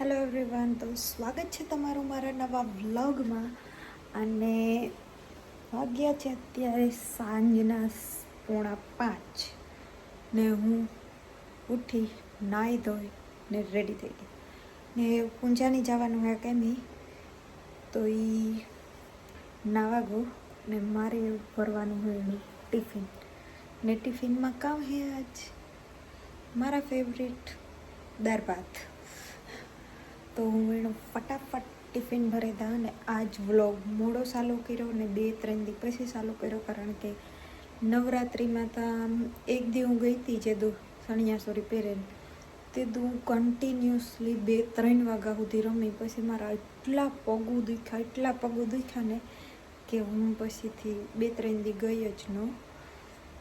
Hello everyone તો સ્વાગત છે તમારું મારા નવા વ્લોગમાં. અને વાગ્યા છે અત્યારે સાંજના પોણા પાંચ ને હું ઉઠી, નાહી ધોઈ ને રેડી થઈ ગઈ. ને પૂંજાની જવાનું હે કેમી તો એ નાવા ગો ને મારે ભરવાનું હોય ટિફિન. ને ટિફિનમાં કામ હે આજ? મારા ફેવરેટ દાળ તો હું એનો ફટાફટ ટિફિન ભરી દા અને આજ વ્લોગ મોડો ચાલુ કર્યો ને બે ત્રણ દી પછી ચાલુ કર્યો કારણ કે નવરાત્રિમાં તો આમ એક દી હું ગઈ હતી જે દુ સણિયા સોરી પહેરેન. તે દુ હું કન્ટિન્યુઅસલી બે ત્રણ વાગ્યા સુધી રમી. પછી મારા એટલા પગું દુખ્યા, એટલા પગું દુખ્યા ને કે હું પછીથી બે ત્રણ દી ગઈ જ ન.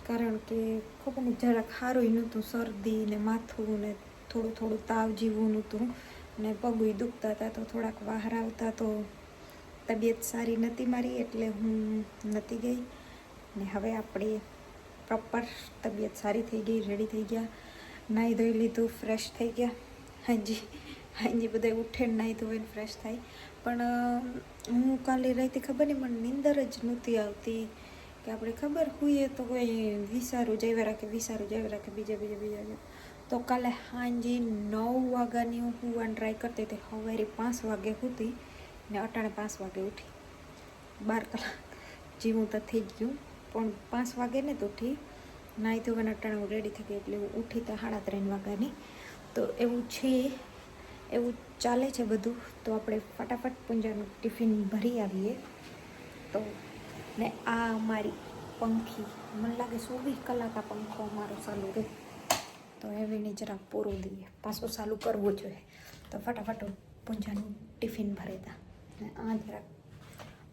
કારણ કે ખબર જરાક સારું નહોતું, શરદી ને માથું ને થોડું થોડું તાવ જેવું નહોતું. ને પગું દુખતા હતા તો થોડાક વાહર આવતા તો તબિયત સારી નથી મારી એટલે હું નથી ગઈ. ને હવે આપણે પ્રોપર તબિયત સારી થઈ ગઈ રેડી થઈ ગયા. નાહી ધોઈ લીધું ફ્રેશ થઈ ગયા. હાજી હાજી બધા ઉઠે નાહી ધોઈને ફ્રેશ થાય. પણ હું કાલે રાતે ખબર નહીં, મને નીંદર જ નહોતી આવતી. કે આપણે ખબર હોઈએ તો કોઈ વિસારું જઈ રાખે, વિસારું જઈ રાખે બીજા બીજા બીજા. તો કાલે સાંજે નવ વાગ્યાની હું સુવાની ટ્રાય કરતી હતી. સવારે પાંચ વાગે સુધી ને અટાણે પાંચ વાગે ઉઠી. બાર કલાક જીવું તો થઈ જ ગયું. પણ પાંચ વાગે ને તો ઉઠી નાહી ધોવાના અટાણે હું રેડી થઈ ગઈ એટલે હું ઉઠી તો સાડા ત્રણ વાગ્યાની. તો એવું છે, એવું ચાલે છે બધું. તો આપણે ફટાફટ પૂંજાનું ટિફિન ભરી આવીએ. તો ને આ અમારી પંખી. મને લાગે ચોવીસ કલાક આ પંખો અમારો ચાલુ રહે તો એવીને જરાક પૂરું દઈએ. પાછું ચાલુ કરવું જોઈએ. તો ફટાફટ પૂંજાનું ટિફિન ભરી અને આ જરાક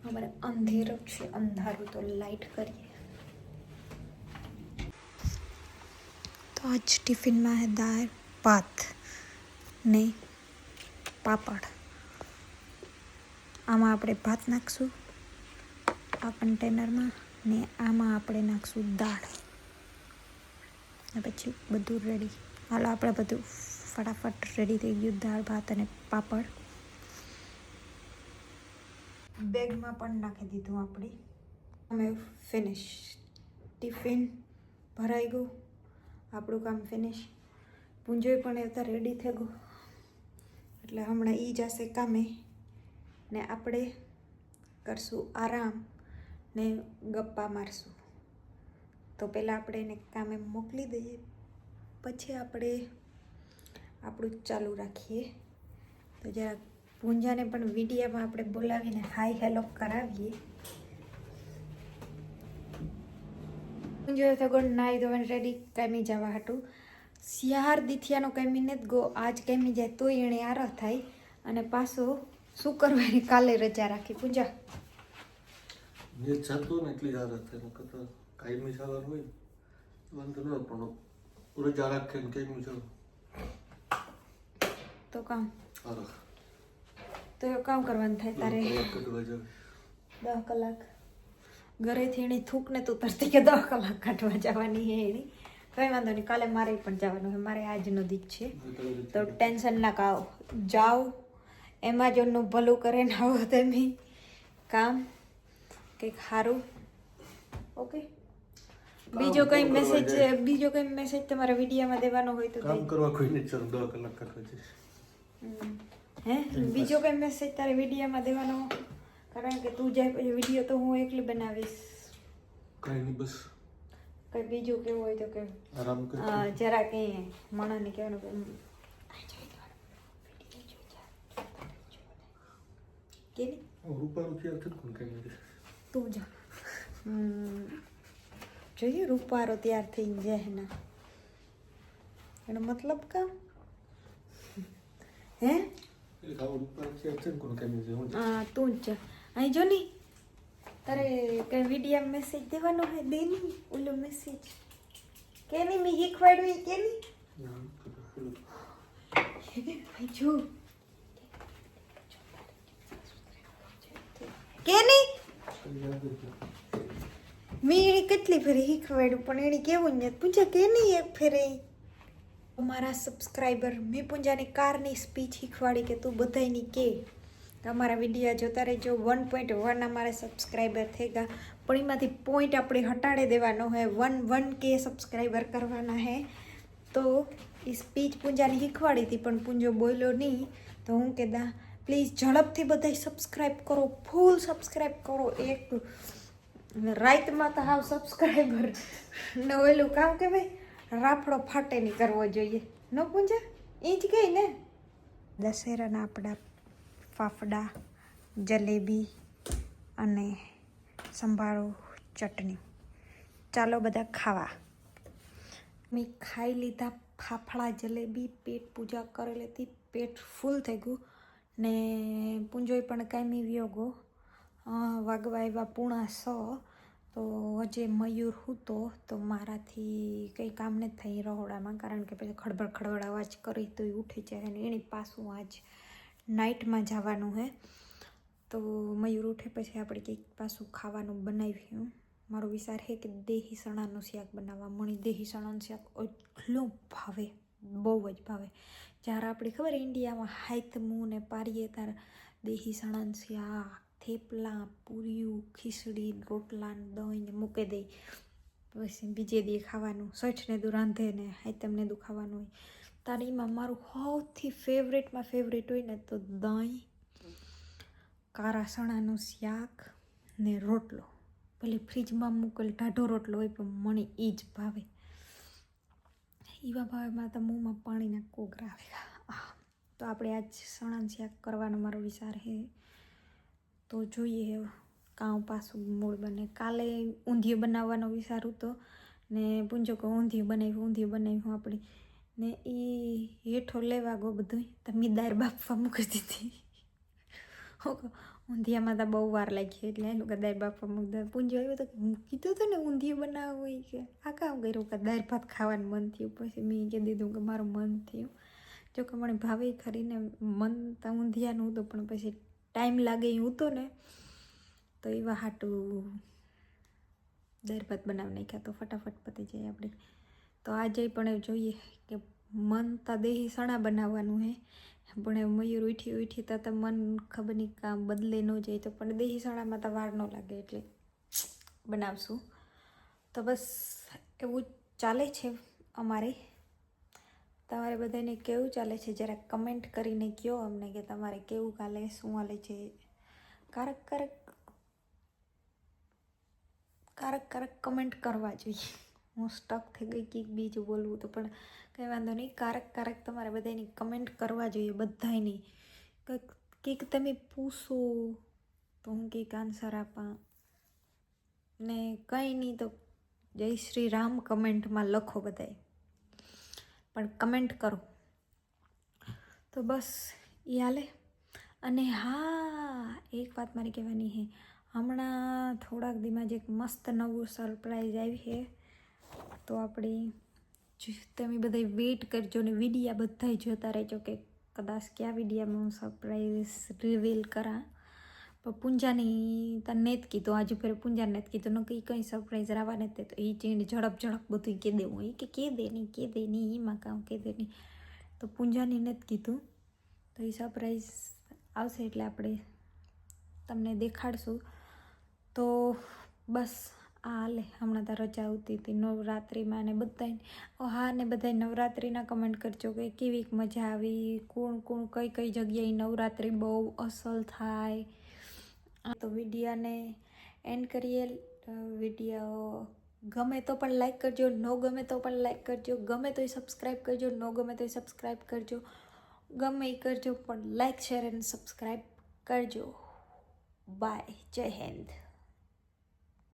અમારે અંધેર છે, અંધારું, તો લાઈટ કરીએ. તો આજ ટિફિનમાં હે દાળ, ભાત ને પાપડ. આમાં આપણે ભાત નાખશું આ કન્ટેનરમાં ને આમાં આપણે નાખશું દાળ. ને પછી બધું રેડી હાલો, આપણે બધું ફટાફટ રેડી થઈ ગયું, દાળ, ભાત અને પાપડ. બેગમાં પણ નાખી દીધું આપણે. અમે ફિનિશ ટિફિન ભરાઈ ગયું. આપણું કામ ફિનિશ પૂંજોય પણ અત્યારે રેડી થઈ ગયું. એટલે હમણાં એ જશે કામે. ને આપણે કરશું આરામ ને ગપ્પા મારશું. તો પહેલાં આપણે એને કામે મોકલી દઈએ. પછી આપણે આપણું ચાલુ રાખીએ. તો જરા પૂંજાને પણ વિડીયામાં આપણે બોલાવીને હાય હેલો કરાવીએ. પૂંજો તો નાઈ ધોઈને રેડી કામી જવા હતું શિયાર દીથિયાનો કામી નથી ગો, આજ કામી જાય તો એણે આર થાય. અને પાછો શું કરવાની કાલે રજા રાખી. પૂંજા. જે જતો ને એટલી આર થાય કાયમી સવાર હોય વાંધો ન પણ રજા રાખે ને કાયમી સવાર તો કામ. તો કામ કરવાનું થાય તારે. દસ કલાક. ઘરેથી એની થૂક ને તું તરતી કે દસ કલાક કાઢવા જવાની હે એની. કંઈ વાંધો નહીં કાલે મારે પણ જવાનું છે. મારે આજનો દીક છે. તો ટેન્શન ના કાઓ જાઓ. એમેઝોનનું ભલું કરે ને આવો તમે. કામ. કંઈક સારું. ઓકે? બીજો કંઈ મેસેજ. બીજો કંઈ મેસેજ તમારા વિડીયોમાં દેવાનો હોય તો કામ કરવા કોઈ નહીં ચાલો દસ કલાક કરવા છે. હે? બીજો કઈ મેસેજ તારે વિડીયોમાં દેવાનો? કારણ કે તું જાય પછી વીડિયો તો હું એકલી બનાવીશ. કઈ નહીં બસ. કઈ બીજું કેવું હોય તો કે આરામ કર. જરા કઈ મણાને કહેવાનું કે કેની? રૂપારું થયા છે કોણ કાંઈ તું જા. હમ. જોઈએ રૂપારો તૈયાર થઈને જાય ના એનો મતલબ કા હે? હું તું જ અહીં જો ની તારે કઈ વિડીયા મેસેજ દેવાનો હે દે ની ઓલો મેસેજ કે ની મેં શીખવાડ્યું કે ની જો. કે ની મેં એને કેટલી ફેરી શીખવાડ્યું પણ એને કેવું જ પૂંજા કે નહીં એક ફેરે અમારા સબસ્ક્રાઈબર મેં પૂંજાની કારની સ્પીચ શીખવાડી કે તું બધાયની કે. અમારા વિડીયા જોતા રહેજો. વન પોઈન્ટ વન અમારા સબસ્ક્રાઈબર થઈ ગયા પણ એમાંથી પોઈન્ટ આપણે હટાડી દેવાનો હે. વન વન કે સબસ્ક્રાઈબર કરવાના હે. તો એ સ્પીચ પૂંજાની શીખવાડી હતી, પણ પૂંજો બોલ્યો નહીં. તો હું કહેતા પ્લીઝ ઝડપથી બધાય સબસ્ક્રાઈબ કરો. ફૂલ સબસ્ક્રાઈબ કરો. એક રાઈતમાં તો હાવ સબસ્ક્રાઈબર ને ઓલું કામ કે ભાઈ રાફડો ફાટે નહીં કરવો જોઈએ. ન પૂંજા? એ જ ગઈ ને? દશેરાના આપણા ફાફડા જલેબી અને સંભારો ચટણી. ચાલો બધા ખાવા. મેં ખાઈ લીધા ફાફડા જલેબી પેટ પૂજા કરેલી હતી. પેટ ફૂલ થઈ ગયું. ને પૂંજોય પણ કાંઈ વ્યો ગો અ, વાગવા આવ્યા પૂણા સો, તો હજે મયુર હૂતો, તો મારાથી કંઈ કામ નથી થઈ રહોડામાં, કારણ કે પછી ખડબડ ખડબડ અવાજ કરી તો એ ઉઠી જાય અને એની પાછું આજ નાઇટમાં જવાનું હે. તો મયુર ઉઠે પછી આપણે કંઈક પાછું ખાવાનું બનાવ્યું. મારો વિચાર છે કે દેહી સણાનું શાક બનાવવા. મણી દેહી સણાનું શાક એટલું ભાવે, બહુ જ ભાવે. જ્યારે આપણે ખબર ઇન્ડિયામાં હાથમું ને પારીએ ત્યારે દેહી સણાનું શાક થેપલા પૂરીયું ખીચડી રોટલા દહીં મૂકી દઈ પછી બીજે દી ખાવાનું સઠને દુ રાંધે ને હાથમને દુ ખાવાનું હોય. તારીમાં મારું સૌથી ફેવરેટમાં ફેવરેટ હોય ને તો દહીં કારા સણાનું શાક ને રોટલો. ભલે ફ્રીજમાં મૂકેલ ઢાઢો રોટલો હોય, પણ મને એ જ ભાવે એવા ભાવેમાં તો મોંમાં પાણીના કોગરા આવે તો આપણે આજ સણાનું શાક કરવાનો મારો વિચાર છે તો જોઈએ કાં પાછું મૂળ બને. કાલે ઊંધિયું બનાવવાનો વિચારું તો, ને પૂંજો કે ઊંધિયું બનાવ્યું ઊંધિયું બનાવ્યું આપણે. ને એ હેઠો લેવા ગો બધું તમે દાળ બાફવા મૂકી દીધી. ઊંધિયામાં તો બહુ વાર લાગી એટલે એનું લોકો દાળ બાફવા મૂકી પૂંજો આવ્યો તો કીધું હતું ને ઊંધિયું બનાવવું હોય કે, આ કામ કર્યું? કે દાળ ભાત ખાવાનું મન થયું. પછી મેં કહી દીધું કે મારું મન થયું. જો કે મને ભાવે ખરીને મન તો ઊંધિયાનું હતું, પણ પછી ટાઈમ લાગે એવું તો ને, તો એવા હાટું દાળ ભાત બનાવી નાખ્યા તો ફટાફટ પતી જાય આપણે તો આજે પણ એવું જોઈએ કે મન તા દેહી સણા બનાવવાનું હે, પણ એ મયુર ઉઠી ઉઠી તો મન ખબર નહીં કામ બદલે ન જાય તો પણ દેહી સણામાં તો વાર ન લાગે એટલે બનાવશું. તો બસ એવું ચાલે છે અમારે. તમારે બધાને કેવું ચાલે છે? જરા કમેન્ટ કરીને કહો અમને કે તમારે કેવું ચાલે, શું હાલે છે? કારક કારક કારક કારક કમેન્ટ કરવા જોઈએ. હું સ્ટક થઈ ગઈ કંઈક બીજું બોલવું તો, પણ કંઈ વાંધો નહીં. કારક કારક તમારે બધાની કમેન્ટ કરવા જોઈએ બધાની કંઈક કંઈક તમે પૂછો તો હું કંઈક આન્સર આપા. ને કંઈ નહીં તો જય શ્રી રામ કમેન્ટમાં લખો બધાય. પણ કમેન્ટ કરો. તો બસ એ હાલે. અને હા, એક વાત મારી કહેવાની છે. હમણાં થોડાક દીમાં જે એક મસ્ત નવું સરપ્રાઈઝ આવી છે. તો આપણે તમે બધા વેઇટ કરજો ને વિડીયા બધાય જોતા રહેજો કે કદાચ કયા વિડીયામાં હું સરપ્રાઈઝ રિવીલ કરા. પણ પૂંજાની તને જ કીધું, આજે ફેર પૂંજાને જ કીધું ન કંઈ કંઈ સરપ્રાઈઝ રાવા નથી તો એ ચીંડ ઝડપ ઝડપ બધું કહી દેવું. એ કે કે દે નહીં કે દે નહીં એમાં કામ કે દે નહીં તો પૂંજાની ને જ કીધું, તો એ સરપ્રાઈઝ આવશે એટલે આપણે તમને દેખાડશું. તો બસ, આ હાલે. હમણાં તો રજા આવતી હતી નવરાત્રિમાં ને બધાય હા, ને બધાય નવરાત્રિના કમેન્ટ કરજો કે કેવી મજા આવી, કોણ કોણ, કઈ કઈ જગ્યાએ નવરાત્રિ બહુ અસલ થાય. તો વિડીયાને એન્ડ કરીએ. વીડિયો ગમે તો પણ લાઈક કરજો, ન ગમે તો પણ લાઈક કરજો. ગમે તોય સબસ્ક્રાઈબ કરજો, ન ગમે તોય સબસ્ક્રાઈબ કરજો. ગમે એ કરજો, પણ લાઈક શેર અને સબસ્ક્રાઈબ કરજો. બાય જય હિન્દ.